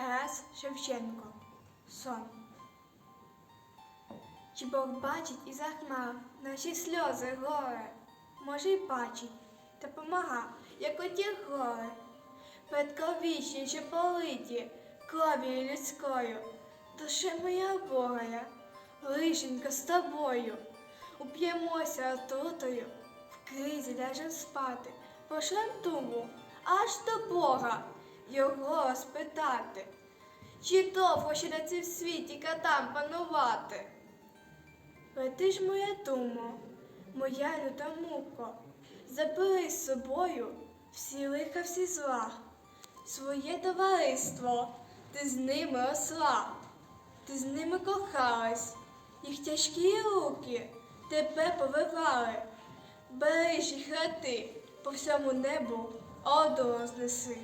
Тарас Шевченко. Сон. Чи Бог бачить і захмар наші сльози горе? Може, й бачить, та помага, як оті гори. Предковічні, що политі кров'ю людською, душе моя Богая, лишенька з тобою. Уп'ємося отрутою, в кризі ляжем спати, пошлем туму аж до Бога його спитати. Чи довго ще на цім світі катам панувати? Лети ж моя думо, моя люта муко, забери з собою всі лиха, всі зла, своє товариство, ти з ними росла, ти з ними кохалась, їх тяжкі руки тебе повивали, бери ж їх рати, по всьому небу оду рознеси.